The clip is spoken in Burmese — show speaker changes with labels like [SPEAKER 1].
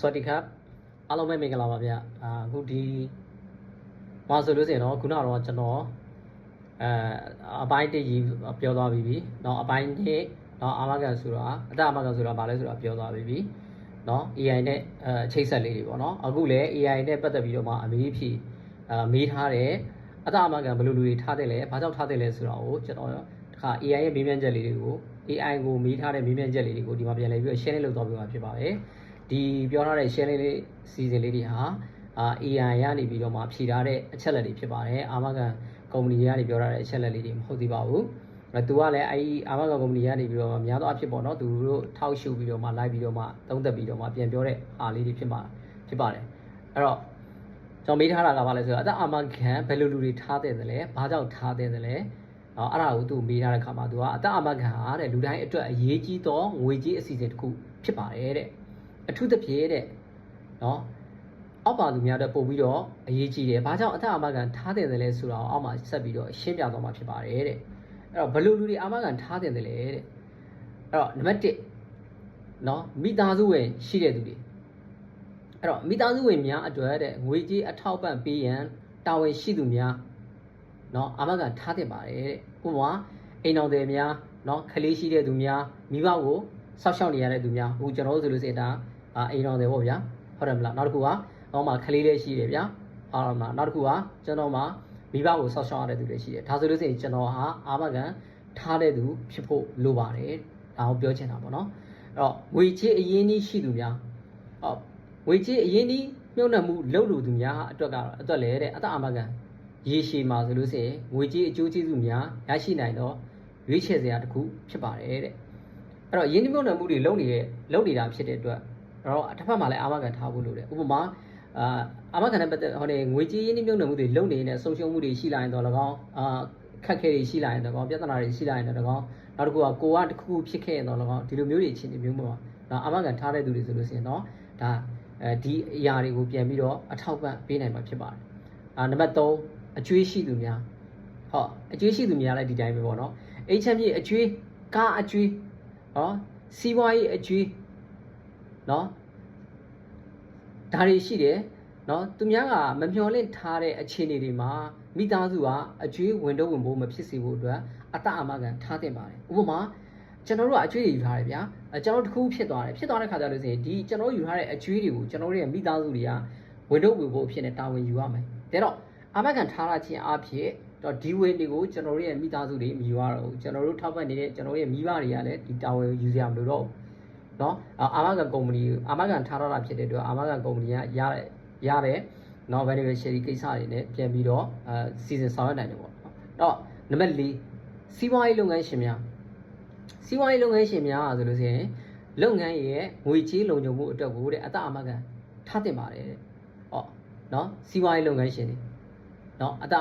[SPEAKER 1] စวัสดีครับအားလုံးပဲမင်္ဂလာပါဗျအာအခုဒီမှာဆိုလို့ဆိုရင်တော့ခုနကတော့ကျွန်တော်အဲအပိုင်းတစ်ကြီးပြောသွားပြီးပြီเนาะအပိုင်းတစ်เนาะအာမကန်ဆိုတာအတအာမကန်ဆိုတာဘာလဲဆိုတာပြောသွားပြီးပြီเนาะ AI နဲ့အဲချိတ်ဆက်လေးတွေပေါ့เนาะအခုလည်း AI နဲ့ပတ်သက်ပြီးတော့မှအမေးဖြေအာမေးထားတယ်အတအာမကန်ဘယ်လိုလူတွေထားတယ်လဲဘာကြောင့်ထားတယ်လဲဆိုတာကိုကျွန်တော်တခါ AI ရဲ့မေးမြန်းချက်လေးတွေကို AI ကိုမေးထားတဲ့မေးမြန်းချက်လေးတွေကိုဒီမှာပြန်လည်ပြီးတော့ share လုပ်သွားပြမှာဖြစ်ပါတယ် ဒီပြောထားတဲ့ share လေးလေးစီစဉ်လေးတွေဟာအာ AI ကနေပြီးတော့မှဖြေထားတဲ့အချက်လက်တွေဖြစ်ပါတယ်အာမကန်ကုမ္ပဏီကနေပြောထားတဲ့အချက်လက်လေးတွေမဟုတ်သေးပါဘူးအဲသူကလည်းအဲဒီအာမကန်ကုမ္ပဏီကနေပြီးတော့များသောအားဖြင့်ပေါ့နော်သူတို့ထောက်ရှုပြီးတော့မှ live ပြီးတော့မှသုံးသက်ပြီးတော့မှပြန်ပြောတဲ့အားလေးတွေဖြစ်မှာဖြစ်ပါတယ်အဲ့တော့ကျွန်တော်မေးထားတာကဘာလဲဆိုတော့အသက်အာမခံဘယ်လိုလူတွေထားတဲ့တယ်လဲဘာကြောင့်ထားတဲ့တယ်လဲအော်အဲ့ဒါကိုသူမေးထားတဲ့ခါမှာသူကအသက်အာမခံဟာတဲ့လူတိုင်းအတွက်အရေးကြီးသောငွေကြေးအစီအစဉ်တစ်ခုဖြစ်ပါတယ်တဲ့ အထူးသဖြင့်တဲ့နော်အောက်ပါလူများတဲ့ပို့ပြီးတော့အရေးကြီးတယ်။ဘာကြောင့်အထအမကန်ထားတယ်လဲဆိုတာကိုအောက်မှာဆက်ပြီးတော့ရှင်းပြသွားမှာဖြစ်ပါတယ်တဲ့။အဲ့တော့ဘယ်လိုလူတွေအမကန်ထားတယ်လဲတဲ့။အဲ့တော့နံပါတ်1နော်မိသားစုဝင်ရှိတဲ့သူတွေအဲ့တော့မိသားစုဝင်များအတွက်တဲ့ငွေကြေးအထောက်ပံ့ပေးရန်တာဝန်ရှိသူများနော်အမကန်ထားတယ်ပါတယ်တဲ့။ဥပမာအိမ်တော်တွေများနော်ခလေးရှိတဲ့သူများမိဘကို စောက်ရှောက်နေရတဲ့သူများအခုကျွန်တော်တို့ဆိုလို့ရှိရင်ဒါအာအိမ်တော်တွေပေါ့ဗျာဟုတ်တယ်မလားနောက်တစ်ခုကဟောမှာခလေးလေးရှိတယ်ဗျာဟုတ်လားနောက်တစ်ခုကကျွန်တော်မှာမိဘကိုစောက်ရှောက်ရတဲ့သူတွေရှိတယ်ဒါဆိုလို့ရှိရင်ကျွန်တော်ဟာအာမခံထားတဲ့သူဖြစ်ဖို့လိုပါတယ်ဒါကိုပြောချင်တာပေါ့နော်အဲ့တော့ငွေချေးအရင်းကြီးရှိသူများဟုတ်ငွေချေးအရင်းကြီးမြုပ်နှံမှုလုပ်လို့သူများအတွက်ကတော့အတွက်လေတဲ့အတအာမခံရေရှည်မှာဆိုလို့ရှိရင်ငွေကြေးအကျိုးကျေးဇူးများရရှိနိုင်တော့ရွေးချယ်စရာတစ်ခုဖြစ်ပါတယ်တဲ့ အဲ့တော့ရင်းနှီးမြှုပ်နှံမှုတွေလုပ်နေတဲ့လုပ်နေတာဖြစ်တဲ့အတွက်အဲ့တော့တစ်ဖက်မှာလည်းအာမခံထားဖို့လိုတယ်ဥပမာအာအာမခံနဲ့ပတ်သက်ဟိုနေငွေကြေးရင်းနှီးမြှုပ်နှံမှုတွေလုပ်နေတဲ့ဆုံးရှုံးမှုတွေရှိလာရင်တော့၎င်းအာခက်ခဲတွေရှိလာရင်တော့ပြဿနာတွေရှိလာရင်တော့၎င်းနောက်တစ်ခုကကိုကတစ်ခုခုဖြစ်ခဲ့ရင်တော့၎င်းဒီလိုမျိုးတွေအခြေအနေမျိုးမှာဒါအာမခံထားတဲ့သူတွေဆိုလို့ရှိရင်တော့ဒါအဲဒီအရာတွေကိုပြန်ပြီးတော့အထောက်ပံ့ပေးနိုင်မှာဖြစ်ပါတယ်အာနံပါတ်3အကျွေးရှိသူများဟောအကျွေးရှိသူများလည်းဒီတိုင်းပဲပေါ့နော်အိမ်ချမ်းမြေအကျွေးကားအကျွေး ဟောစီးပွားရေးအကျွေးနော်ဒါတွေရှိတယ်နော်သူများကမမျှော်လင့်ထားတဲ့အခြေအနေတွေမှာမိသားစုကအကျွေးဝင်တော့ဝင်ဖို့မဖြစ်စေဖို့အတွက်အတအမကန်ထားတင်ပါတယ်ဥပမာကျွန်တော်တို့ကအကျွေးတွေယူထားတယ်ဗျာအဲကျွန်တော်တစ်ခုဖြစ်သွားတယ်ဖြစ်သွားတဲ့ခါကျလို့ဆိုရင်ဒီကျွန်တော်ယူထားတဲ့အကျွေးတွေကိုကျွန်တော်တို့ရဲ့မိသားစုတွေကဝင်တော့ဝင်ဖို့အဖြစ်နဲ့တာဝန်ယူရမယ်ဒါတော့အာမခံထားရခြင်းအဖြစ် တော့ဒီဝင်တွေကိုကျွန်တော်တို့ရဲ့မိသားစုတွေမယူရတော့ဘူးကျွန်တော်တို့ထောက်ပံ့နေတဲ့ကျွန်တော်တို့ရဲ့မိဘတွေကလည်းဒီတာဝန်ယူစရာမလိုတော့ဘူးเนาะအာမခံကုမ္ပဏီအာမခံထားရတာဖြစ်တဲ့အတွက်အာမခံကုမ္ပဏီကရတဲ့ရတဲ့เนาะ beneficiary ကိစ္စတွေနဲ့ပြန်ပြီးတော့အဲစီစဉ်ဆောင်ရွက်နိုင်တယ်ပေါ့နော်တော့နံပါတ်4စီးပွားရေးလုပ်ငန်းရှင်များစီးပွားရေးလုပ်ငန်းရှင်များဆိုလို့ဆိုရင်လုပ်ငန်းရဲ့ငွေကြေးလုံခြုံမှုအတွက်ကိုတဲ့အတအာမခံထားတင်ပါတယ်တဲ့ဟောเนาะစီးပွားရေးလုပ်ငန်းရှင်တွေเนาะအတ